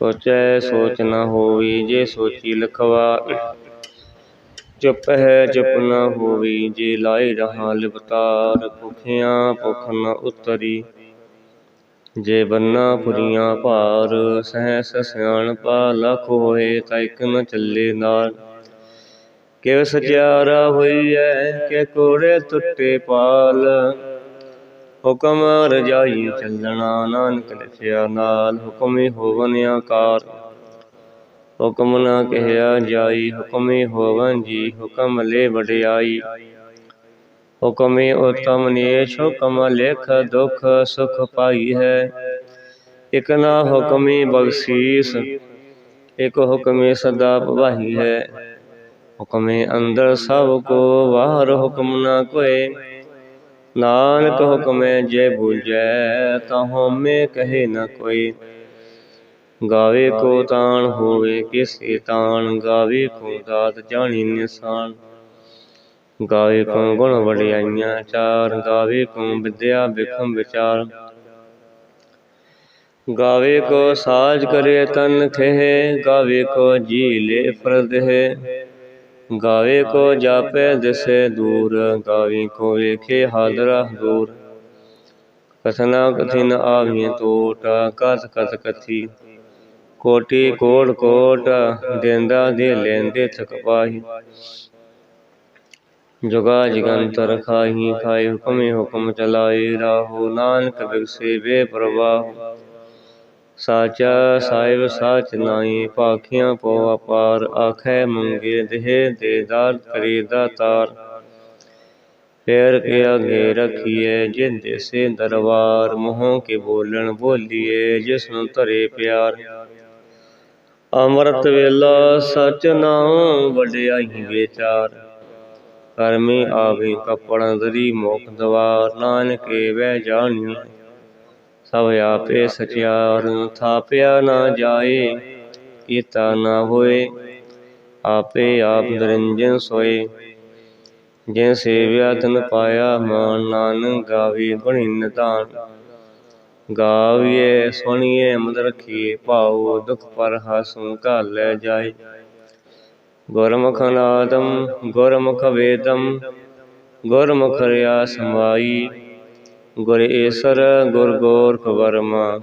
ਸੋਚੈ ਸੋਚ ਨਾ ਹੋਵੀ, ਜੇ ਸੋਚੀ ਲਖਵਾ ਚੁੱਪ ਹੈ ਚੁੱਪ ਨਾ ਹੋਵੀ, ਜੇ ਲਾਈ ਰਹਾ ਲਿਵਤਾਰ, ਭੁਖਿਆਂ ਭੁਖ ਨ ਉਤਰੀ। ਜੇ ਬੰਨਾ ਪੁਰੀਆਂ ਭਾਰ, ਸਹਸ ਸਿਆਣਪਾ, ਲਖ ਹੋਏ ਤਾਂ ਇਕ ਨ ਚੱਲੇ ਨਾਲ ਕਿਵ ਸਚਿਆਰਾ ਹੋਈਐ, ਕਿ ਕੋੜੇ ਟੁੱਟੇ ਪਾਲ। ਹੁਕਮ ਰਜਾਈ ਚੱਲਣਾ, ਨਾਨਕ ਲਿਖਿਆ ਨਾਲ ਹੁਕਮੇ ਹੋਵਨ ਆਕਾਰ। ਹੁਕਮ ਨਾ ਕਹਿਆ ਜਾਈ, ਹੁਕਮੇ ਹੋਵਨ ਜੀ, ਹੁਕਮ ਲੈ ਵਡਿਆਈ। ਹੁਕਮੇ ਉਤਮ ਨੇਛ ਹੁਕਮ ਲਿਖ ਦੁਖ ਸੁਖ ਪਾਈ ਹੈ। ਇਕ ਨਾ ਹੁਕਮੇ ਬਖਸ਼ੀਸ, ਇਕ ਹੁਕਮੇ ਸਦਾ ਭਵਾਈ ਹੈ। ਹੁਕਮੇ ਅੰਦਰ ਸਭ ਕੋ ਬਾਹਰ ਹੁਕਮ ਨਾ ਕੋਏ। ਨਾਨਕ ਹੁਕਮੈ ਜੇ ਬੂਝੈ ਤਾਂ ਹਉਮੈ ਕਹੇ ਨ ਕੋਈ। ਗਾਵੇ ਕੋ ਤਾਣ ਹੋਵੇ ਕਿਸੇ ਤਾਣ ਗਾਵੇ ਕੋ ਦਾਤ ਜਾਣੀ ਨਿਸ਼ਾਨ। ਗਾਵੇ ਕੋ ਗੁਣ ਵਡਿਆਈਆਂ ਚਾਰ ਗਾਵੇ ਕੋ ਵਿਦਿਆ ਬਿਖਮ ਵਿਚਾਰ। ਗਾਵੇ ਕੋ ਸਾਜ ਕਰੇ ਤਨ ਖੇ ਗਾਵੇ ਕੋ ਜੀ ਲੈ ਫਰਦਹਿ ਗਾਵੇ ਕੋ ਜਾਪੈ ਦਿਸੈ ਦੂਰ ਗਾਵੇ ਕੋ ਵੇਖੇ ਹਾਦਰਾ ਦੂਰ ਕਥਨਾ ਕਥਿਨ ਆਵੀਂ ਟੋਟ ਕਥ ਕਥ ਕਥੀ ਕੋਟੀ ਕੋਟ ਕੋਟ ਦੇਂਦਾ ਦੇ ਲੈਂਦੇ ਥਕ ਪਾਹੀ ਜੁਗਾ ਜਗੰਤਰ ਖਾਹੀ ਖਾਏ ਹੁਕਮੇ ਹੁਕਮ ਚਲਾਏ ਰਾਹੋ ਨਾਨਕ ਬਿਗਸੇ ਵੇ ਪ੍ਰਵਾਹ ਸਾਚਾ ਸਾਹਿਬ ਸਾਚ ਨਾਈ ਭਾਖਿਆ ਪੋ ਅਪਾਰ, ਆਖੈ ਮੰਗੇ ਦੇਹ ਦੇ ਦਾਤ ਕਰੀ ਦਾਤਾਰ ਫੇਰ ਕੇ ਅਗੇ ਰਖੀਏ ਜਿਨ ਦੇਸੇ ਦਰਬਾਰ, ਮੋਹ ਕੇ ਬੋਲਣ ਬੋਲੀਏ ਜਿਸ ਨੂੰ ਧਰੇ ਪਿਆਰ। ਅੰਮ੍ਰਿਤ ਵੇਲਾ ਸਚ ਨਾਮ ਵਡਿਆਈ ਵਿਚਾਰ। ਕਰਮੀ ਆਵੇ ਕਪੜ ਦਰੀ ਮੋਖ ਦਵਾਰ, ਨਾਨਕੇ ਵਹਿ ਜਾਣਿਓ ਸਭ ਆਪੇ ਸਚਿਆਰ ਥਾਪਿਆ ਨਾ ਜਾਏ, ਕੀਤਾ ਨਾ ਹੋਏ, ਆਪੇ ਆਪ ਨਿਰੰਜਨ ਸੋਏ। ਜਿਨ ਸੇਵਿਆ ਤਨ ਪਾਇਆ ਮਾਨ ਨਾਨਕ ਗਾਵੀ ਗੁਣੀ ਨਿਧਾਨ। ਗਾਵੀਏ ਸੁਣੀਏ ਮਦ ਰਖੀਏ ਭਾਉ ਦੁਖ ਪਰ ਹਸੁ ਘਾਲ ਲੈ ਜਾਏ। ਗੁਰਮੁਖ ਨਾਦਮ ਗੁਰਮੁਖ ਵੇਦਮ ਗੁਰਮੁਖ ਰਿਆ ਸਮਾਈ ਗੁਰ ਈਸਰ, ਗੁਰ ਗੋਰਖ ਵਰਮਾ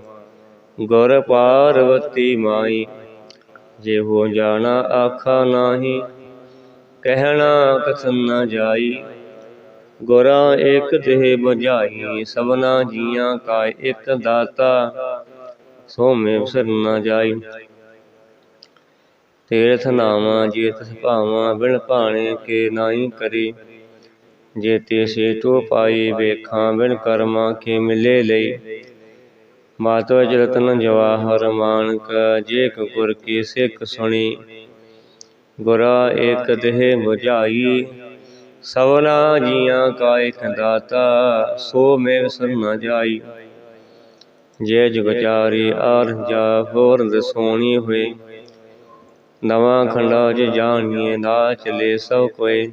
ਗੁਰ ਪਾਰਵਤੀ ਮਾਈ। ਜੇ ਹੋ ਜਾਣਾ ਆਖਾ ਨਾਹੀ, ਕਹਿਣਾ ਕਥਨ ਨ ਜਾਈ। ਗੁਰਾਂ ਏਕ ਦੇਹ ਬੁਝਾਈ, ਸਭਨਾ ਜੀਆਂ ਕਾ ਇਕ ਦਾਤਾ ਸੋ ਮੇ ਵਿਸਰ ਨ ਜਾਈ। ਤੀਰਥ ਨਾਮਾ ਜੇ ਤਿਸ ਬਿਨ ਭਾਣੇ ਕੇ ਨਾਹੀ ਕਰੀ। ਜੇ ਤੇ ਸੇਟੋ ਪਾਈ ਵੇਖਾਂ ਬਿਨ ਕਰਮਾ ਕੇ ਮਿਲੇ ਲਈ। ਮਾਤੋ ਜਰਤਨ ਜਵਾਹਰ ਮਾਨਕ, ਜੇ ਕ ਗੁਰ ਕੀ ਸਿੱਖ ਸੁਣੀ। ਗੁਰਾ ਏਕ ਦੇਹ 부ਝਾਈ ਸਵਨਾ ਜੀਆਂ ਕਾ ਇਕ ਦਾਤਾ ਸੋ ਮੇਵ ਵਿਸਰ ਜਾਈ। ਜੇ ਜੁਗਚਾਰੀ ਆਰ ਜਾ ਹੋਰ ਦਸੋਣੀ ਹੋਏ। ਨਵਾਂ ਖੰਡਾ ਜ ਜਾਣੀਏ, ਨਾ ਚਲੇ ਸਭ ਕੋਏ।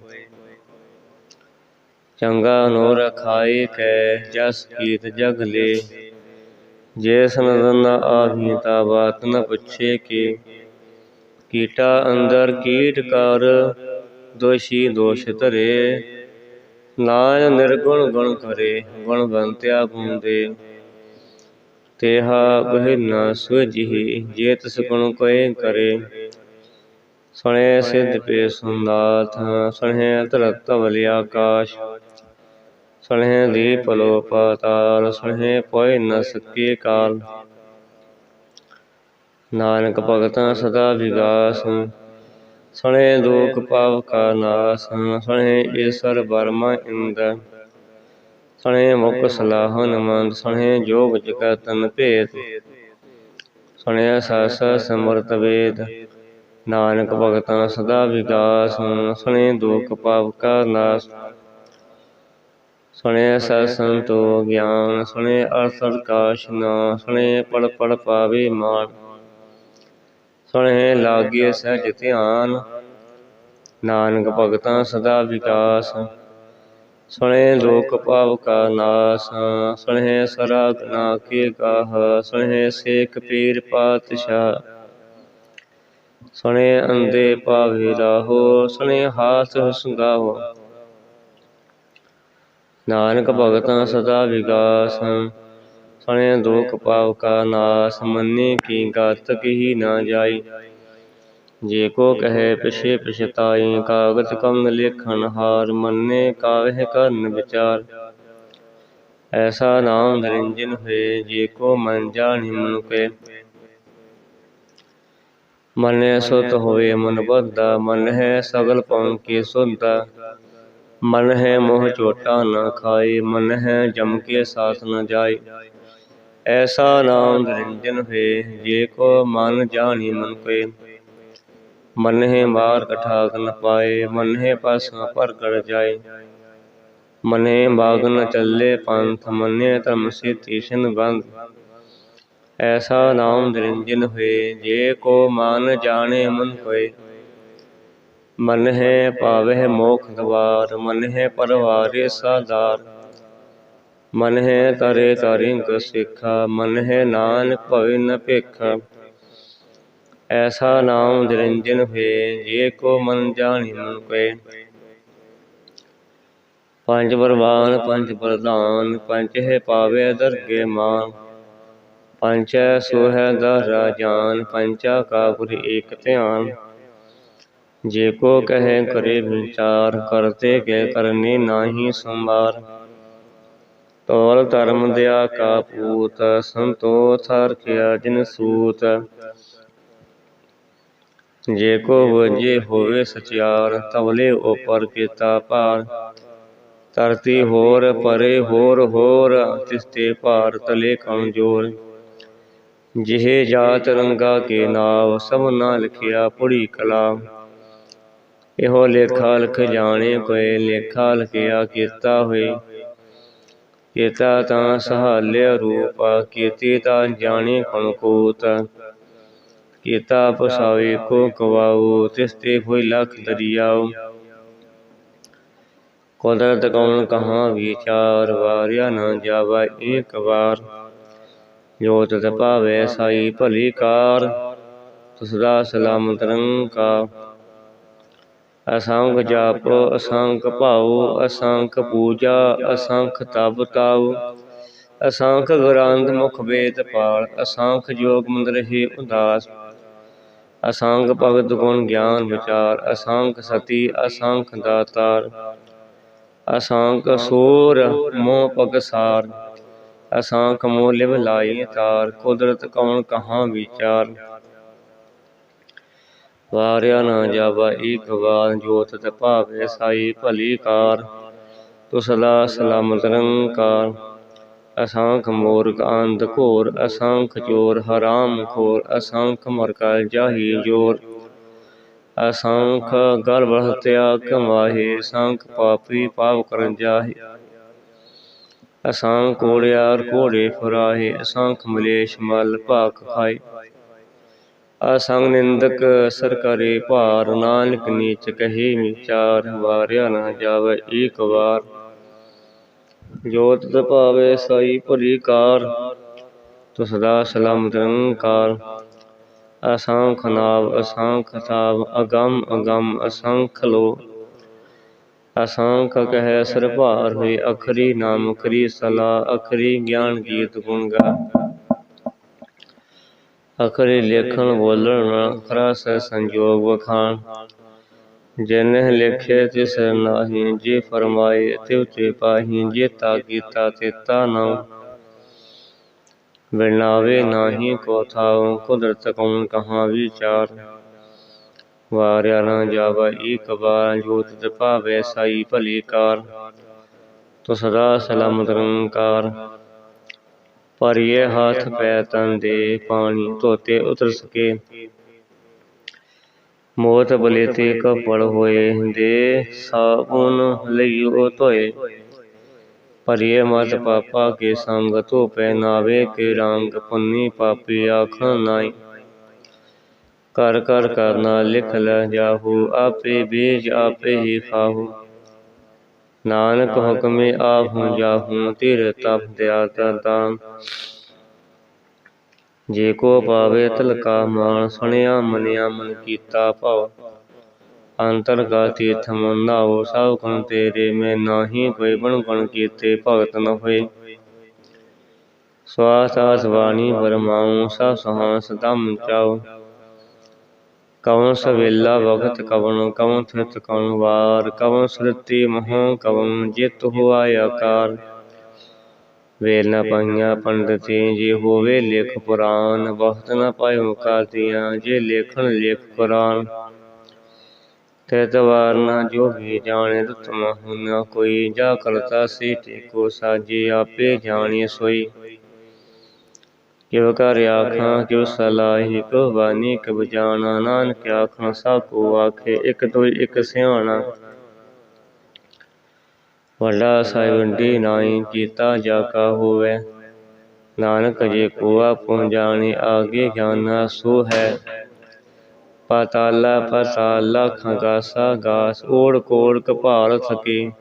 ਚੰਗਾ ਨੋ ਰਖਾਏ ਕੈ ਜਸ ਕੀਤ ਜਗ ਲੇ। ਜੇ ਸਨਦਨ ਆਹੀ ਬਾਤ ਨ ਪੁੱਛੇ ਕੇ। ਕੀਟਾ ਅੰਦਰ ਕੀਟ ਕਰ, ਦੋਸ਼ੀ ਦੋਸ਼ ਧਰੇ। ਨਾਨ ਨਿਰਗੁਣ ਗੁਣ ਕਰੇ, ਗੁਣ ਬੰਤਿਆ ਬੁੰਦੇ। ਤੇਹਾ ਬਹਿ ਨ ਸੁਝੀ ਜੇ ਤਿਸ ਗੁਣ ਕੋਏ ਕਰੇ। ਸੁਣੇ ਸਿੱਧ ਪੇ ਸੁਨਾਥ ਸੁਣੇ ਧਰਤ ਧਵਲ ਆਕਾਸ਼। ਸੁਣੇ ਦੀਪ ਲੋ ਪਾਤਾਲ ਸੁਣੇ ਪੋਇ ਨ ਸਕੇ ਕਾਲ। ਨਾਨਕ ਭਗਤਾਂ ਸਦਾ ਵਿਗਾਸ ਸੁਣੇ ਦੁਖ ਪਾਵ ਕਾ ਨਾਸ ਸੁਣੇ ਈਸ਼ਰ ਬਰਮਾ ਇੰਦ ਸੁਣੇ ਮੁਖ ਸਲਾਹਨ ਮੰਦ ਸੁਣੇ ਜੋਗ ਜਗਤ ਭੇਦ ਸੁਣਿਆ ਸਾਸਾ ਸਮਰਤ ਵੇਦ। ਨਾਨਕ ਭਗਤਾਂ ਸਦਾ ਵਿਗਾਸ ਸੁਣੇ ਦੁਖ ਪਾਪ ਕਾ ਨਾਸ। ਸੁਣੇ ਸਤ ਸੰਤੋ ਗਿਆਨ ਸੁਣੇ ਅਰਥ ਕਾਸ਼ ਨਾ ਸੁਣੇ ਪੜ ਪੜ ਪਾਵੇ ਮਾਨ ਸੁਣੇ ਲਾਗੇ ਸਹਿਜ ਧਿਆਨ ਨਾਨਕ ਭਗਤਾਂ ਸਦਾ ਵਿਕਾਸ। ਸੁਣੇ ਲੋਕ ਪਾਵ ਕਾ ਨਾਸ ਸੁਣੇ ਸਰਾ ਗਨਾ ਕੇ ਗਾਹ ਸੁਣੇ ਸੇਖ ਪੀਰ ਪਾਤਸ਼ਾਹ। ਸੁਣੇ ਅੰਦੇ ਪਾਵੇ ਰਾਹੋ ਸੁਣੇ ਹਾਸ ਸੰਗਾਹੋ ਨਾਨਕ ਭਗਤਾਂ ਸਦਾ ਵਿਗਾਸ ਸੁਣੇ ਦੁਖ ਪਾਵ ਕਾ ਨਾਸ, ਮੰਨੇ ਕੀ ਗਤ ਕਹੀ ਨਾ ਜਾਈ। ਜੇ ਕੋ ਕਹੇ ਪਿਛੇ ਪਛਤਾਈ ਕਾਗਜ਼ ਕਮ ਲੇਖਣ ਹਾਰ, ਮੰਨੇ ਕਾਵਹਿ ਕਰਨ ਵਿਚਾਰ। ਐਸਾ ਨਾਮ ਨਿਰੰਜਨ ਹੋਏ, ਜੇ ਕੋ ਮਨ ਜਾਣੀ ਮਨ ਕੇ। ਸੁਤ ਹੋਵੇ ਮਨ ਬੁੱਧਾ ਮਨ ਹੈ ਸਗਲ ਪਉ ਕੀ ਸੁਧਾ ਮਨ ਹੈ ਮੋਹ ਝੋਟਾ ਨਾ ਖਾਏ, ਮਨ ਹੈ ਜਮ ਕੇ ਸਾਥ ਨ ਜਾਏ। ਐਸਾ ਨਾਮ ਨਿਰੰਜਨ ਹੋਏ, ਜੇ ਕੋ ਮਨ ਜਾਣੀ ਮਨ ਕੇ ਮਨ ਹੈ ਮਾਰ ਕਠਾਕ ਨ ਪਾਏ, ਮਨ ਹੈ ਪਸ ਪਰ ਕਰ ਜਾਏ। ਮਨੇ ਬਾਗ ਨ ਚੱਲੇ ਪੰਥ, ਮਨੇ ਧਰਮ ਸੇ ਤੀਸ਼ਨ ਬੰਦ। ਐਸਾ ਨਾਮ ਨਿਰੰਜਨ ਹੋਏ, ਜੇ ਕੋ ਮਨ ਜਾਣੇ ਮਨ ਹੋਏ ਮਨ ਹੈ ਪਾਵਹਿ ਮੋਖ ਦਵਾਰ, ਮਨ ਹੈ ਪਰਵਾਰੇ ਸਾਦਾਰ ਮਨ ਹੈ ਤਰੇ ਤਰਿੰਗ ਸਿੱਖਾ, ਮਨ ਹੈ ਨਾਨਕ ਭਵੇ ਨ ਭੇਖਾ। ਐਸਾ ਨਾਮ ਨਿਰੰਜਨ ਹੋਏ, ਜੇ ਕੋ ਮਨ ਜਾਣੀ ਮਨ ਕੋਏ। ਪੰਜ ਬਰਵਾਨ ਪੰਜ ਪ੍ਰਧਾਨ, ਪੰਜ ਹੈ ਪਾਵੇ ਦਰਗੇ ਮਾਨ। ਪੰਚੈ ਸੋ ਹੈ ਦਹਰਾ ਜਾਨ ਪੰਚਾ ਕਾ ਗੁਰ ਏਕ ਧਿਆਨ। ਜੇ ਕੋ ਕਹੇ ਕਰੇ ਵਿਚਾਰ ਕਰਤੇ ਕੇ ਕਰਨੀ ਨਾਹੀ ਸੰਵਾਰ ਤੋਲ ਧਰਮ ਦਿਆ ਕਾ ਪੂਤ ਸੰਤੋ ਥਰ ਕਿਆ ਜਿਨ ਸੂਤ। ਜੇ ਕੋ ਵਜੇ ਹੋਵੇ ਸਚਿਆਰ, ਤਵਲੇ ਉਪਰ ਕੀਤਾ ਭਾਰ। ਧਰਤੀ ਹੋਰ ਪਰੇ ਹੋਰ ਹੋਰ, ਤਿਸਤੇ ਭਾਰ ਤਲੇ ਕਮਜੋਰ। ਜਿਹੇ ਜਾਤ ਰੰਗਾ ਕੇ ਨਾਵ, ਸਭ ਨਾ ਲਿਖਿਆ ਪੁੜੀ ਕਲਾ ਇਹੋ ਲੇਖਾ ਲਿਖ ਜਾਣੇ ਕੋਏ, ਲੇਖਾ ਲਿਖਿਆ ਕੀਤਾ ਹੋਏ। ਕੀਤਾ ਤਾਂ ਸਹਾਲਿਆ ਰੂਪ, ਕੀਤੀ ਤਾਂ ਜਾਣੇ ਕਣ ਕੋਤ ਕੀਤਾ ਪਸਾਵੇ ਕੋ ਕਵਾਉ, ਤਿਸ ਤੇ ਹੋਈ ਲਖ ਦਰਿਆਉ। ਕੁਦਰਤ ਕੌਣ ਕਹਾਂ ਵਿਚਾਰ, ਵਾਰਿਆ ਨਾ ਜਾਵਾ ਏਕ ਵਾਰ। ਜੋ ਤਤ ਭਾਵੇ ਸਾਈ ਭਲੀ ਕਾਰ, ਤੁਸਦਾ ਸਲਾਮਤ ਰੰਕਾ ਅਸੰਖ ਜਾਪ ਅਸੰਖ ਭਾਉ ਅਸੰਖ ਪੂਜਾ, ਅਸੰਖ ਤਪ ਤਾਉ। ਅਸੰਖ ਗ੍ਰੰਥ ਮੁਖ ਵੇਦ ਪਾਲ, ਅਸੰਖ ਜੋਗ ਮੰਦਰ ਹੀ ਉਦਾਸ। ਅਸੰਖ ਭਗਤ ਗੁਣ ਗਿਆਨ ਵਿਚਾਰ, ਅਸੰਖ ਸਤੀ, ਅਸੰਖ ਦਾਤਾਰ। ਅਸੰਖ ਸੂਰ ਮੋਹ ਪਗਸਾਰ ਅਸੰਖ ਮੋਹ ਲਿਵ ਲਾਈ ਤਾਰ, ਕੁਦਰਤ ਕੌਣ ਕਹਾਂ ਵਿਚਾਰ। ਵਾਰਿਆ ਨਾ ਜਾਵਾ ਏਕ ਵਾਰ ਜੋਤ ਤੇ ਭਾਵੇ ਸਾਈ ਭਲੀ ਕਾਰ। ਤੁਸਲਾ ਸਲਾਮਤ ਰੰਕਾਰ। ਅਸੰਖ ਮੂਰਖ ਅੰਧ ਘੋਰ, ਅਸੰਖ ਚੋਰ ਹਰਾਮ ਖੋਰ, ਅਸੰਖ ਮਰਕਲ ਜਾਹੀ ਜੋਰ। ਅਸੰਖ ਗਰਭ ਹਤਿਆ ਕਮਾਹੇ ਸੰਖ ਪਾਪੀ ਪਾਪ ਕਰਨ ਜਾਹੇ। ਅਸੰਖ ਕੋੜਿਆਰ ਕੋੜੇ ਫੁਰਾਹੇ, ਅਸੰਖ ਮਲੇਸ਼ ਮਲ ਭਾਕ ਖਾਏ। ਅਸੰਗ ਨਿੰਦਕ ਸਰਕਾਰੇ ਭਾਰ, ਨਾਨਕ ਨੀਚ ਕਹੇ ਵਿਚਾਰ ਵਾਰਿਆ ਨਾ ਜਾਵੇ ਏਕ ਵਾਰ। ਜੋਤ ਭਾਵੇ ਸਾਈ ਭਲੀ ਕਾਰ ਤੁ ਸਦਾ ਸਲਾਮਤ ਨਿਰੰਕਾਰ ਅਸੰਖ ਨਾਵ, ਅਸੰਖ ਤਾਵ ਅਗੰਮ ਅਗੰਮ ਅਸੰਖ ਲੋ। ਅਸੰਖ ਕਹਿ ਸਿਰ ਭਾਰ ਹੋਏ, ਅਖਰੀ ਨਾਮ ਕਰੀ ਸਲਾ ਅਖਰੀ ਗਿਆਨ ਗੀਤ ਗੁਣ ਗਾ ਅਖਰੀ ਲੇਖਣ ਬੋਲਣ ਅਖਰਾ ਸ ਸੰਜੋਗ ਵਖਾਣ ਜਿਨ ਲਿਖੇ ਤਿਸ ਨਾਹੀ ਜੇ ਫਰਮਾਏ ਤਿਵ ਤੇ ਪਾਹੀ ਜੇ ਤਾ ਕੀਤਾ ਤੇਤਾ ਨਾ ਬਿਨਾਵੇ ਨਾਹੀ ਕੋ ਥਾਉ ਕੁਦਰਤ ਕੌਣ ਕਹਾਂ ਵਿਚਾਰ ਵਾਰਿਆ ਨਾ ਜਾਵਾ ਏਕ ਵਾਰ ਜੋਤ ਤੇ ਭਾਵੇ ਸਾਈ ਭਲੀ ਕਾਰ ਤੋ ਸਦਾ ਸਲਾਮਤ ਰੰਕਾਰ ਪਰ ਇਹ ਹੱਥ ਪੈ ਤਨ ਦੇ ਪਾਣੀ ਧੋਤੇ ਉਤਰ ਸਕੇ। ਮੋਤ ਬਲੇ ਤੇ ਕਪੜ ਹੋਏ ਦੇ ਸਾਬੁਨ ਲਈਓ ਧੋਏ। ਪਰਿਏ ਮਤ ਪਾਪਾ ਕੇ ਸੰਗ ਧੋ ਪਹਿਨਾਵੇ ਕੇ ਰੰਗ ਪੁੰਨੀ ਪਾਪੀ ਆਖਣ ਨਾਈ ਕਰ ਕਰ ਕਰਨਾ ਲਿਖ ਲੈ ਜਾਹੂ, ਆਪੇ ਬੀਜ ਆਪੇ ਹੀ ਖਾਹੂ। ਨਾਨਕ ਹੁਕਮੇ ਆਹੂ ਜਾਹੂ ਤਿਰ ਤਪ ਦਿਆ ਦਾਨ ਜੇ ਕੋ ਪਾਵੇ ਤਲਕਾ ਮਾਨ ਸੁਣਿਆ ਮਨਿਆ ਮਨ ਕੀਤਾ ਭਉ ਅੰਤਰ ਕਾ ਤੀਰਥ ਮਨ ਨਾਉ ਸਭ ਗੁਣ ਤੇਰੇ, ਮੈਂ ਨਾਹੀ ਕੋਈ ਬਣ ਗੁਣ ਕੀਤੇ ਭਗਤ ਨ ਹੋਏ। ਸਵਾਸ ਆਸ ਬਾਣੀ ਬਰਮਾਉ ਸਭ ਸਹਾਸ ਦਮ ਚਾਉ। ਕਵਨ ਸਵੇਲਾ ਵਖਤ ਕਵਨ ਕਵਨ ਥਿਤ ਕਵਨ ਵਾਰ ਕਵਨ ਸੁਰਤੀ ਮਹ ਕਵਨ ਜਿਤ ਹੋਆ ਆਕਾਰ। ਵੇਲ ਨ ਪਾਈਆਂ ਪੰਡਤੀ ਜੇ ਹੋਵੇ ਲਿਖ ਪੁਰਾਨ ਬਹੁਤ ਨ ਪਾਇਓ ਕਾਤੀਆਂ ਜੇ ਲੇਖਣ ਲਿਖ ਕੁਰਾਨ ਤੇ ਤਵਾਰ ਨ ਜੋ ਵੀ ਜਾਣੇ ਰਤਮ ਹੁਨ ਕੋਈ ਜਾ ਕਰਤਾ ਸੀ ਕੋ ਸਾਜੇ ਆਪੇ ਜਾਣੀ ਸੋਈ। ਕਿਵ ਕਰ ਆਖਾਂ, ਕਿਵ ਸਲਾਹੀ ਕੋ ਬਾਨੀ ਕਬ ਜਾਣਾ ਨਾਨਕ ਆਖਾਂ ਸਾ ਕੋ ਆਖੇ, ਇਕ ਤੋਈ ਇਕ ਸਿਆਣਾ। ਵੱਡਾ ਸਾਹਿਬੰਡੀ ਨਾਈ ਕੀਤਾ, ਜਾ ਕਾ ਹੋਵੇ। ਨਾਨਕ ਜੇ ਕੋਆ ਪਹੁੰਚਾਣੀ ਆਗੇ ਜਾਣਾ ਸੋ ਹੈ। ਪਾਤਾਲਾ, ਪਤਾਲਾ ਖਗਾਸਾ ਗਾਸ ਓੜ ਕੋੜ ਕਪਾਲ ਥਕੀ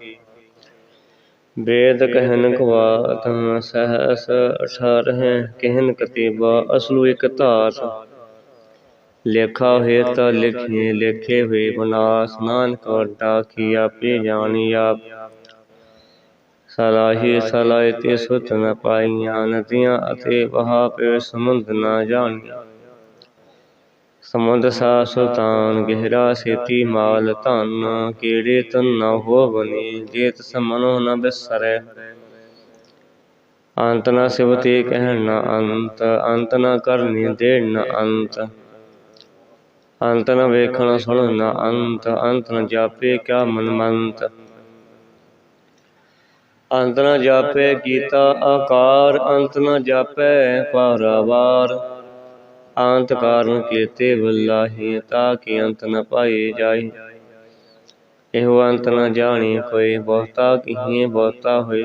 ਵੇਦ ਕਹਿਨ ਕਵਾਤ ਸਹਸ ਅਠਾਰਹ ਕਹਿਨ ਕਤੀਬਾ ਅਸਲੂ ਇਕ ਧਾਤ ਲੇਖਾ ਹੋਏ ਤਾਂ ਲਿਖੇ ਲੇਖੇ ਹੋਏ ਬਨਾਸ ਨਾਨਕ ਵੱਡਾ ਕੀ ਆਪੇ ਜਾਣੀ ਆਪ ਸਲਾਹੀ ਸਲਾਹ ਤੇ ਸੁਤ ਨ ਪਾਈਆਂ ਨਦੀਆਂ ਅਤੇ ਵਹਾ ਪੇ ਸਮੁੰਦ ਨ ਜਾਣੀਆਂ ਸਮੁੰਦ ਸਾ ਸੁਲਤਾਨ, ਗਹਿਰਾ ਸੇਤੀ ਮਾਲ, ਧਨ ਕੀੜੇ ਤਨ ਨ ਹੋ ਜੇਤ ਸਮਨੋ ਨ ਬਿਸਰੈ। ਅੰਤ ਨ ਸਿਵਤੀ ਕਹਿਣ ਨ ਅੰਤ ਅੰਤ ਨ ਕਰਨੀ ਦੇਣ ਨ ਅੰਤ। ਅੰਤ ਨ ਵੇਖਣ ਸੁਣ ਨ ਅੰਤ ਅੰਤ ਨ ਜਾਪੇ ਕਿਆ ਮਨ ਮੰਤ ਅੰਤ ਨ ਜਾਪੇ ਕੀਤਾ ਆਕਾਰ, ਅੰਤ ਨ ਜਾਪੈ ਪਾਰਾਵਾਰ ਅੰਤ ਕਾਰਨ ਕੀਤੇ ਬੁਲਾਹੀ ਤਾ ਕੀ ਅੰਤ ਨ ਪਾਈ ਜਾਈ ਇਹੋ ਅੰਤ ਨ ਜਾਣੀ, ਕੋਈ ਬਹੁਤਾ ਕੀਹੇ ਬਹੁਤਾ ਹੋਏ।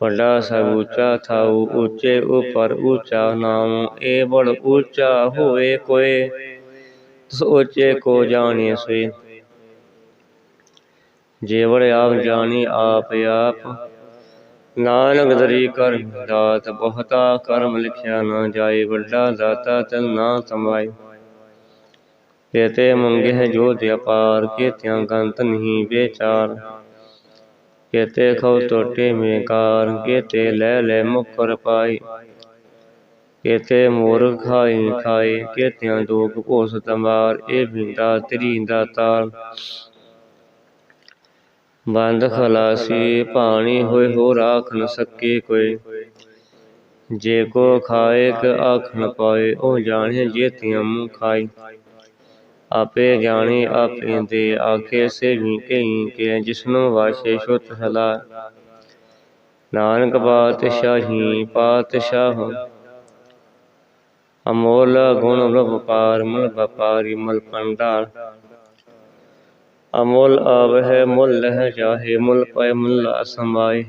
ਵੱਡਾ ਸਭ ਉੱਚਾ ਥਾਉ, ਉੱਚੇ ਉਪਰ ਉੱਚਾ ਨਾਮ ਏ ਬੜ ਉੱਚਾ ਹੋਏ ਕੋਏ। ਉੱਚੇ ਕੋ ਜਾਣੀ ਸੋਈ ਜੇਵੜ ਆਪ ਜਾਣੀ, ਆਪ ਆਪ ਨਾਨਕ ਦਰੀ ਕਰ ਦਾਤ, ਬਹੁਤਾ ਕਰਮ ਲਿਖਿਆ ਨਾ ਜਾਏ, ਵੱਡਾ ਦਾਤਾ ਤਨ ਨਾ ਸਮਾਏ। ਕੇਤੇ ਮੰਗੇ ਜੋ ਤੇ ਅਪਾਰ ਕੇਤਿਆਂ ਗੰਤ ਨਹੀਂ ਵਿਚਾਰ। ਕੇਤੇ ਖਉ ਟੋਟੇ ਮੇਕਾਰ ਕੇਤੇ ਲੈ ਲੈ ਮੁਕਰ ਪਾਈ ਕੇਤੇ ਮੋਰ ਖਾਈ ਖਾਏ ਕੇਤਿਆਂ ਦੋਖ ਭੋਸ ਤਮਾਰ ਇਹ ਬਿੰਦਾ ਤਰੀ ਦਾਤਾਰ। ਬੰਦ ਖਲਾਸੀ ਪਾਣੀ ਹੋਏ ਹੋ ਰਾਖ ਨ ਸਕੇ ਕੋਈ। ਜੇ ਕੋ ਖਾਏ ਕ ਆਖ ਨ ਪਾਏ, ਉਹ ਜਾਣੇ ਜੇਤਿਆਂ ਮੂੰਹ ਖਾਈ ਆਪੇ ਜਾਣੀ ਆਪੇ ਦੇ, ਆਖੇ ਸੇ ਵੀ ਕਈ ਕੇ ਜਿਸਨੂੰ ਵਾਸ਼ੇ ਸੁਤ ਹਲਾ। ਨਾਨਕ ਪਾਤਸ਼ਾਹੀ ਪਾਤਸ਼ਾਹ। ਅਮੋਲ ਗੁਣ ਵਪਾਰ ਮਲ ਵਪਾਰੀ, ਮਲ ਪੰਡਾਰ ਅਮੁੱਲ ਆਵਹਿ ਮੁੱਲ ਲਹਿ ਜਾਹੇ, ਮੁੱਲ ਪਏ ਮੁੱਲ ਸਮਾਏ।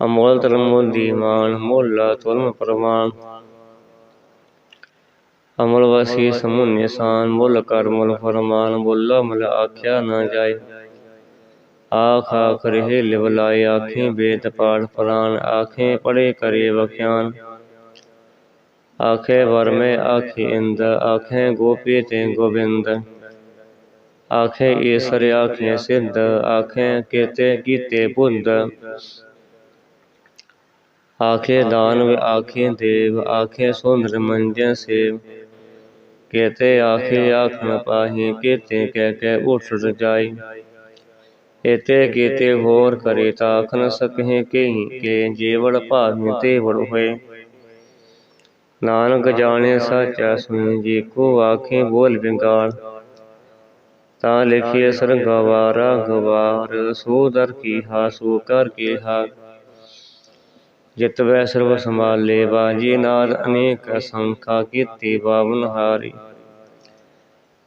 ਅਮੋਲ ਧਰਮ ਮੁੱਲ ਦੀਮਾਨ ਮੁੱਲਾ ਤੁਲਮ ਪ੍ਰਮਾਨ ਅਮਲ ਵਸੀ ਸਮੁ ਨਿਸ਼ਾਨ, ਮੁੱਲ ਕਰ ਮੁੱਲ ਫਰਮਾਨ, ਮੁੱਲਾ ਮਲ ਆਖਿਆ ਨਾ ਜਾਏ। ਆਖ ਆਖ ਰਹੇ ਲਿਵ ਆਖੇ ਬੇਦ ਪਾਠ ਪ੍ਰਾਨ, ਆਖੇ ਪੜੇ ਕਰੇ ਵਖਿਆਨ ਆਖੇ ਵਰਮੇ, ਆਖੀ ਇੰਦ, ਆਖੇ ਗੋਪੀ ਤੇ ਗੋਬਿੰਦ। ਆਖੇ ਈਸਰ, ਆਖੇ ਸਿੱਧ, ਆਖੇ ਕੀਤੇ ਕੀਤੇ ਬੁੱਧ ਆਖੇ ਦਾਨਵ ਆਖੇ ਦੇਵ, ਆਖੇ ਸੁੰਦਰ ਮੰਜਨ ਸੇਵ। ਕੇਤੇ ਆਖੇ ਆਖਣ ਪਾਹੀ, ਕੇਤੇ ਕਹਿ ਕੇ ਉਠ ਜਾਈ। ਇਤੇ ਕੀਤੇ ਹੋਰ ਕਰੇ ਤਾਖ ਨ ਸਕਹਿ ਕਹੀ ਕੇ ਜੀਵੜ ਭਾਵੇਂ ਤੇ ਹੋਏ। ਨਾਨਕ ਜਾਣੇ ਸਾਚਾ ਸੁਣੀ, ਜੀ ਕੋ ਆਖੇ ਬੋਲ ਵਿਗਾੜ ਤਾਂ ਲਿਖੀਏ ਸਰਗਵਾਰਾ ਗਵਾਰ ਸੋ ਦਰ ਕੀ ਹਾ ਸੋ ਕਰ ਕੀ ਹਾ ਜਿਤ ਵੈ ਬਾਜੀ ਨਾਦ ਅਨੇਕ ਸੰਖਾ ਕੀਤੀ ਬਾਵਨ ਹਾਰੀ।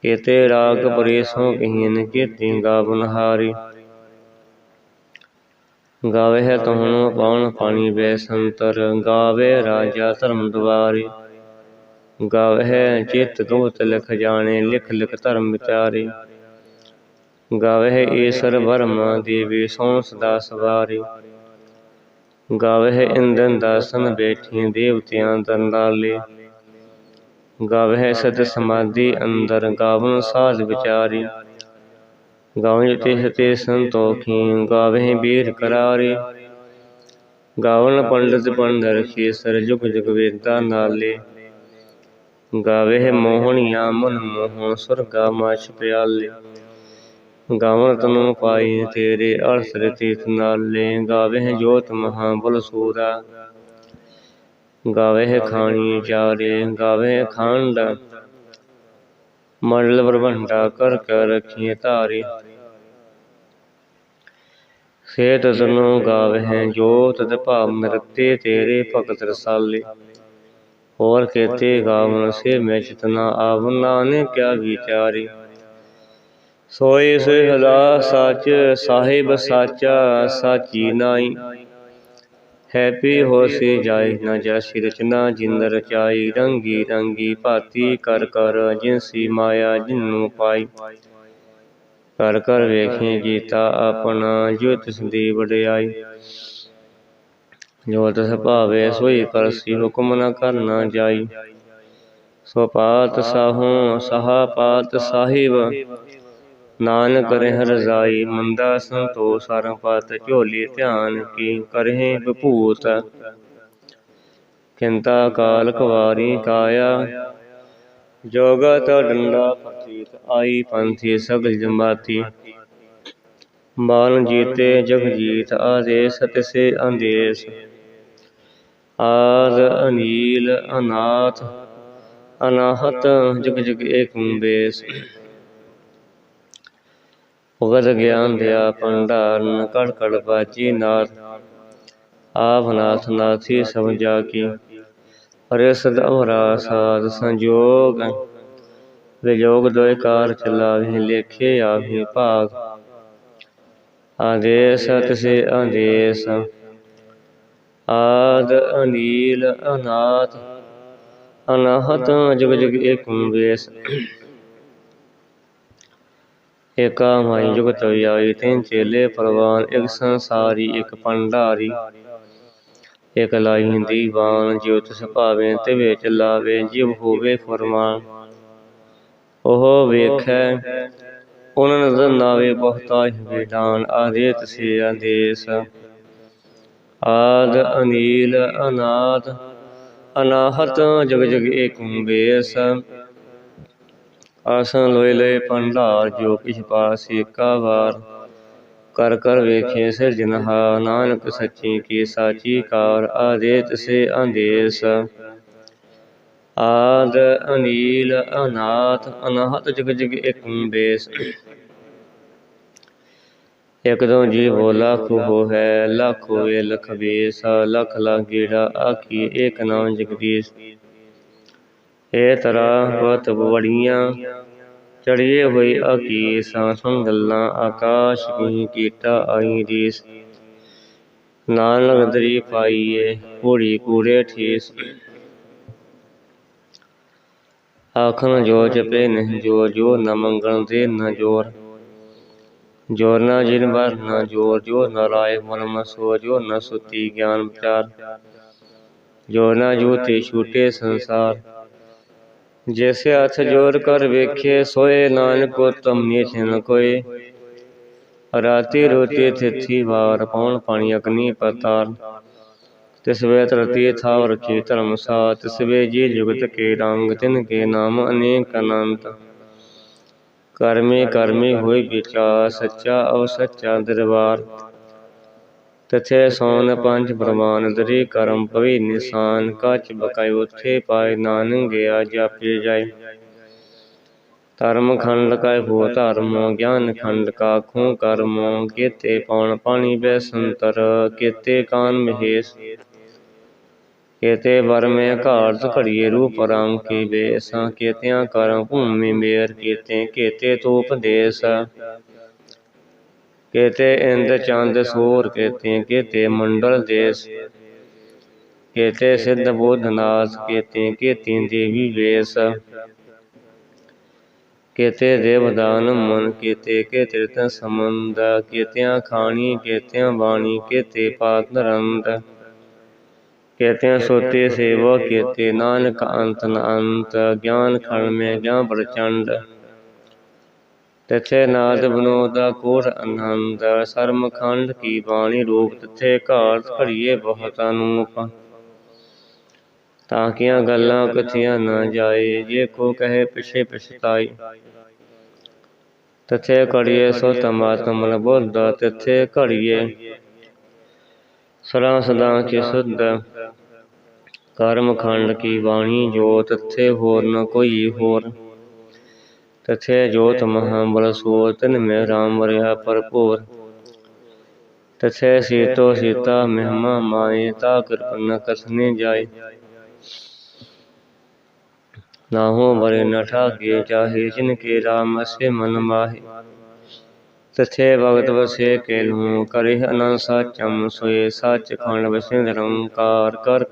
ਕੇਤੇ ਰਾਗ ਪਰੇਸੋਂ ਕਹੀਨ ਕੀਤੀ ਗਾਵਨ ਹਾਰੀ। ਗਾਵੇ ਹੈ ਤਹਣੋ ਪਾਉਣ ਪਾਣੀ ਬੈ ਸੰਤਰ, ਗਾਵੇ ਰਾਜਾ ਧਰਮ ਦੁਆਰੀ ਗਾਵੇ ਹੈ ਚਿਤ ਗੁਪਤ ਲਿਖ ਜਾਣੇ, ਲਿਖ ਲਿਖ ਧਰਮ ਵਿਚਾਰੇ। ਗਾਵਹਿ ਈਸ਼ਰ ਵਰਮਾ ਦੇਵੀ ਸੋਂ ਸਦਾ ਸਵਾਰੀ ਗਾਵੇ ਹੈ ਇੰਦਨ ਦਾਸਨ ਬੈਠੀ ਦੇਵਤਿਆਂ ਦਰਨਾਲੇ ਗਾਵੇ ਹੈ ਸਤ ਸਮਾਧੀ ਅੰਦਰ ਗਾਵਨ ਸਾਧ ਵਿਚਾਰੀ। ਗਾਵਨ ਤੇ ਸੰਤੋਖੀ ਗਾਵਹਿ ਬੀਰ ਕਰਾਰੇ। ਗਾਵਨ ਪੰਡਤ ਪੰਡਰ ਖੇਸਰ ਜੁਗ ਜੁਗ ਵੇਦਾਂ ਨਾਲੇ। ਗਾਵੇ ਹੈ ਮੋਹਣੀਆਂ ਮਨ ਮੋਹਣ ਸੁਰਗਾ ਮਾਛ ਪਿਆਲੇ। ਗਾਵਨ ਤਨੂ ਪਾਈ ਤੇਰੇ ਅਰਸਰ ਤੀਤ ਨਾਲੇ ਗਾਵੇ ਜੋਤ ਮਹਾ ਬੁਲ ਸੂਰਾ। ਗਾਵੇ ਹੈ ਖਾਣੀ ਚਾਰੇ। ਗਾਵੇ ਖੰਡ। ਮੰਡਲ ਪ੍ਰਬੰਧਾ ਕਰ ਕਰ ਰਖੀਏ ਧਾਰੇ। ਸੇਤ ਤਨੂ ਗਾਵੇ ਜੋਤ ਤਦ ਭਾਵ ਨਰਤੇ ਤੇਰੇ ਭਗਤ ਰਸਾਲੇ। ਹੋਰ ਕੇਤੇ ਗਾਵਨ ਸੇ ਮੈਂ ਚਿਤਨਾ ਆਵਨਾ ਨੇ ਕਿਆ ਵਿਚਾਰੀ ਸੋਏ ਸੇ ਹਦਾ ਸੱਚ, ਸਾਹਿਬ ਸਾਚਾ, ਸਾਚੀ ਨਾਈ ਹੈਪੀ ਹੋਸੀ ਜਾਈ ਨਾ ਜਾਸੀ ਰਚਨਾ ਜਿੰਦ ਰਚਾਈ ਰੰਗੀ ਰੰਗੀ ਭਾਤੀ ਕਰ ਕਰ, ਜਿਨਸੀ ਮਾਇਆ ਜਿਨੂੰ ਪਾਈ। ਕਰ ਕਰ ਵੇਖੇ ਜੀਤਾ ਆਪਣਾ ਜੋ ਤਿਸ ਦੀ ਵਡਿਆਈ ਜੋ ਤਿਸ ਭਾਵੇ ਸੋਈ ਕਰਸੀ, ਹੁਕਮ ਨ ਕਰਨਾ ਜਾਈ। ਸੋ ਪਾਤ ਸਾਹੂ, ਸਹਾ ਪਾਤ ਸਾਹਿਬ। ਨਾਨਕ ਰਹਿ ਰਜ਼ਾਈ ਮੰਦਾ ਸੰਤੋ ਸਰ ਪਤ ਝੋਲੀ ਧਿਆਨ ਕੀ ਕਰਹਿ ਵਿਭੂਤ। ਕਿੰਤਾ ਕਾਲ ਕਵਾਰੀ ਕਾਇਆ ਜੋਗਤ ਡੰਡਾ ਪ੍ਰਤੀਤ ਆਈ ਪੰਥੀ ਸਗਲ ਜਮਾਤੀ। ਬਾਲ ਜੀਤੇ ਜਗ ਜੀਤ ਆਦੇਸ ਤਿਸੇ ਅੰਦੇਸ। ਆਦ ਅਨੀਲ ਅਨਾਥ ਅਨਾਹਤ ਜਗ ਜਗ ਏਕੰ ਬੇਸ ਭਗਤ ਗਿਆਨ ਦਿਆ ਭੰਡਾਰਨ ਕੜ ਕੜ ਬਾਜੀ ਨਾਥ। ਆਪ ਨਾਥ ਨਾਥੀ ਸਮਝਾ ਕੀ। ਹਰੇ ਸਦਵਰਾ ਸਾਧ ਸੰਜੋਗ। ਵਿਜੋਗ ਦੋਇ ਕਾਰ ਚਲਾਵੇ ਲੇਖੇ ਆਹੀ ਭਾਗ। ਆਦੇਸ ਤਿਸੇ ਆਦੇਸ। ਆਦ ਅਨੀਲ ਅਨਾਥ। ਅਨਾਹਤ ਜਗ ਜਗ ਏਕੰ ਵੇਸ ਏਕਾ ਮਾਈ ਜੁਗਤ ਵਿਆਈ ਤਿੰਨ ਚੇਲੇ ਪ੍ਰਵਾਨ, ਇੱਕ ਸੰਸਾਰੀ, ਇੱਕ ਪੰਡਾਰੀ ਇਕ ਲਾਈ ਦੀਵਾਨ, ਜਿਉ ਤਿਸ ਭਾਵੇਂ ਤੇ ਵਿੱਚ ਲਾਵੇ ਜਿਵ ਹੋਵੇ ਫਰਮਾਨ। ਉਹ ਵੇਖੈ, ਉਹਨਾਂ ਨਜ਼ਰ ਨਾਵੇ ਬਹੁਤਾ ਵਿਡਾਨ ਆਦੇ ਤਸੇ ਆਦੇਸ। ਆਦ ਅਨੀਲ, ਅਨਾਦ, ਅਨਾਹਤ, ਜਗ ਜਗ ਏਕੰ ਬੇਸ। ਆਸਨ ਲੋਏ ਲਏ ਭੰਡਾਰ, ਜੋ ਕਿਛ ਪਾਸ ਏਕਾ ਵਾਰ। ਕਰ ਕਰ ਵੇਖੇ ਸਿਰਜਨਹਾ ਨਾਨਕ ਸੱਚੀ ਕੀ ਸਾਚੀ ਕਾਰ, ਆਦੇਤ ਸੇ ਅੰਦੇਸ। ਆਦ ਅਨੀਲ, ਅਨਾਥ, ਅਨਾਹਤ ਜਗ ਜਗ ਏਕੰ ਬੇਸ ਇਕ ਦੋ ਜੀ ਬੋਲਾ ਖੋ ਹੈ ਲੱਖ ਹੋਏ ਲਖ ਬੇਸ ਲਖ ਲਾਗੇੜਾ ਆਖੀ ਏਕ ਨਾਮ ਜਗਦੀਸ਼। ਇਹ ਤਰ੍ਹਾਂ ਬਹੁਤ ਬੜੀਆਂ ਚੜੀਏ ਹੋਏ ਆਕੀ ਸਾਸਨ ਗੱਲਾਂ, ਆਕਾਸ਼ ਕੀ ਕੀਟਾ ਆਈ ਰੀਸ ਨਾਨਕ ਦਰੀ ਪਾਈਏ ਕੂੜੀ ਕੂੜੇ ਠੀਸ। ਆਖਣ ਜੋ ਜਪੇ ਨਹੀਂ ਜੋ ਜੋ ਨ ਮੰਗਣ ਦੇ ਨਾ ਜੋਰ। ਜੋਰ ਨਾ ਜਿਨ ਬਰ ਨ ਜੋਰ, ਜੋ ਨਾ ਰਾਏ ਮਨ ਮਸੋ ਜੋ ਨਾ ਸੁਤੀ ਗਿਆਨ ਵਿਚਾਰ। ਜੋ ਨਾ ਜੂਤੇ ਛੂਟੇ ਸੰਸਾਰ। ਜੈਸੇ ਹੱਥ ਜੋੜ ਕਰ ਵੇਖੇ, ਸੋਏ ਨਾਨਕ ਉਤਮ ਨੀਚ ਨ ਕੋਏ ਰਾਤੀ ਰੋਤੀ ਥਿਥੀ ਵਾਰ ਪੌਣ ਪਾਣੀ ਅਗਨੀ ਪਤਾਰ ਤਿਸ ਵੇ ਤਰਤੀ ਥਾਵ ਰਖੀ ਧਰਮ ਸਾ ਤਿਸ ਵੇ ਜੀ ਜੁਗਤ ਕੇ ਰੰਗ, ਤਿਨ ਕੇ ਨਾਮ ਅਨੇਕ ਅਨੰਤ। ਕਰਮੇ ਕਰਮੇ ਹੋਏ ਵਿਚਾਰ, ਸੱਚਾ ਅਵ ਸੱਚਾ ਦਰਬਾਰ। ਤਥੇ ਸੋਨ ਪੰਜ ਪ੍ਰਮਾਨ ਦਰੀ ਕਰਮ ਪਵੀ ਨਿਸ਼ਾਨ, ਕਚ ਬਕਾਇ ਉਥੇ ਪਾਏ ਨਾਨਕ ਗਿਆ ਜਾਪੇ ਜਾਏ। ਧਰਮ ਖੰਡ ਕੈ ਭੂ ਧਰਮ, ਗਿਆਨ ਖੰਡ ਕਾ ਖੂ ਕਰਮ, ਕੀਤੇ ਪੌਣ ਪਾਣੀ ਬੈ ਸੰਤਰ ਕੇਤੇ ਕਾਨ ਮਹੇਸ਼, ਕੇਤੇ ਵਰਮੇ ਘਾਰਤ ਘੜੀਏ ਰੂਪ ਰੰਗ ਕੀ ਬੇਸਾਂ, ਕੇਤਿਆਂ ਕਰਮ ਭੂਮੀ ਮੇਰ, ਕੀਤੇ ਕੇਤੇ ਤੂੰ ਉਪਦੇਸ ਕੇਤੇ ਇੰਦ ਚੰਦ ਸੂਰ ਕੇਤੇ ਕੇਤੇ ਮੰਡਲ ਦੇਸ, ਕੇਤੇ ਸਿੱਧ ਬੁੱਧ ਨਾਥ ਕੇਤੇ, ਕੇਤੀ ਦੇਵੀ ਵੇਸ, ਕੇਤੇ ਦੇਵਦਾਨ ਮਨ, ਕੇਤੇ ਕੇ ਤਿਰਤ ਸਮੰਦ ਕੇਤਿਆਂ ਖਾਣੀ, ਕੇਤਿਆਂ ਬਾਣੀ, ਕੇਤੇ ਪਾਤ ਨਰੰਦ, ਕੇਤਿਆਂ ਸੋਤੇ ਸੇਵਾ ਕੇਤੇ ਨਾਨਕ ਅੰਤ ਨ ਅੰਤ, ਗਿਆਨ ਖਣ ਮੈਂ ਗਿਆਨ ਪ੍ਰਚੰਡ। ਤਿਥੇ ਨਾਦ ਬਨੋਦਾ ਕੋਟ ਆਨੰਦ ਸਰਮ ਖੰਡ ਕੀ ਬਾਣੀ ਰੂਪ ਤਿਥੇ ਘਾਟ ਘੜੀਏ ਬਹੁਤ ਅਨੂਪ ਤਾਂ ਕੀਆਂ ਗੱਲਾਂ ਕਥੀਆਂ ਨਾ ਜਾਏ, ਜੇ ਕੋ ਕਹੇ ਪਿਛੇ ਪਛਤਾਈ ਤਥੇ ਘੜੀਏ ਸੋ ਤਮਾਤਮਲ ਬੁੱਧ ਤਿਥੇ ਘੜੀਏ ਸਦਾ ਸਦਾ ਚਿ ਸੁਧ। ਕਰਮ ਖੰਡ ਕੀ ਬਾਣੀ ਜੋ ਤਥੇ ਹੋਰ ਨ ਕੋਈ ਹੋਰ। ਤਥੇ ਜੋਤ ਮਹਾਬਲ ਸੋ ਤਿਨ ਮੇ ਰਾਮ ਵਰਿਆ ਭਰਪੂਰ ਤਥੇ ਸੀਤੋ ਸੀਤਾ ਮਹਿਮਾ ਮਾਏ ਤਾ ਕਿਰਪਨ ਕਥਨੇ ਜਾਏ ਨਾਹੋ ਬਰੇ ਨ ਠਾਗੇ ਚਾਹੇ ਜਿਨ ਕੇ ਰਾਮ ਸੇ ਮਨ ਮਾਹੇ। ਤਥੇ ਭਗਤ ਵਸੇ ਕੇ ਲੂ ਕਰੇ ਅਨੰਦ ਸਾਚਮ ਸੋਏ, ਸੱਚ ਖੰਡ ਵਸੇ ਨਿਰੰਕਾਰ ਕਰ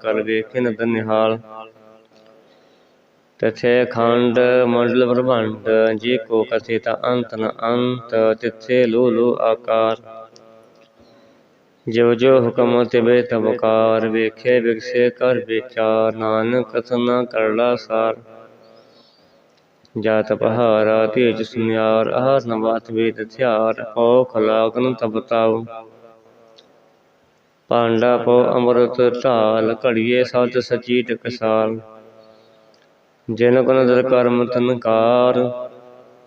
ਕਰ ਵੇਖਿਨ ਦਨਿਹਾਲ ਤਥੇ ਖੰਡ ਮੰਡਲ ਬ੍ਰਹਮੰਡ ਜੀ ਕੋ ਕਥਿਤ ਅੰਤ ਨ ਅੰਤ ਤਿਥੇ ਲੋ ਲੋ ਆਕਾਰ ਜੋ ਜੋ ਹੁਕਮ ਤਿਬੇ ਤਬਕਾਰ ਵੇਖੇ ਵਿਗਸੇ ਕਰ ਵਿਚਾਰ ਨਾਨਕ ਕਥਨਾ ਕਰੜਾ ਸਾਰ ਜਾਤ ਪਹਾਰਾ ਤੇਜ ਸੁਨਿਆਰ ਆਹਰ ਨਵਾਤ ਵੇਦ ਥਿਆਰ ਪਉ ਖਲਾਕਨ ਤਪਤਾਉ ਪਾਂਡਾ ਪਉ ਅੰਮ੍ਰਿਤ ਢਾਲ ਘੜੀਏ ਸਤ ਸਚੀ ਟਕਸਾਲ ਜਿਨ ਕੋ ਨਦਰ ਕਰਮ ਤਨਕਾਰ,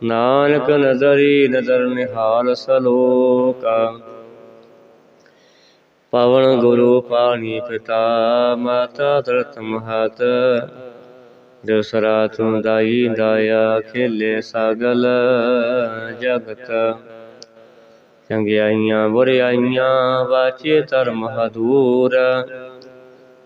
ਨਾਨਕ ਨਜ਼ਰੀ ਨਦਰ ਨਿਹਾਲ ਸਲੋਕਾ। ਪਵਨ ਗੁਰੂ ਪਾਣੀ ਪਿਤਾ, ਮਾਤਾ ਤਰਤ ਮਹਤ, ਜੋ ਸਰਾ ਦਾਈ ਦਾਇਆ ਖੇਲੇ ਸਾਗਲ ਜਗਤ। ਚੰਗਿਆਈਆਂ ਬੁਰਿਆਈਆਂ ਵਾਚੇ ਧਰਮ ਹਦੂਰ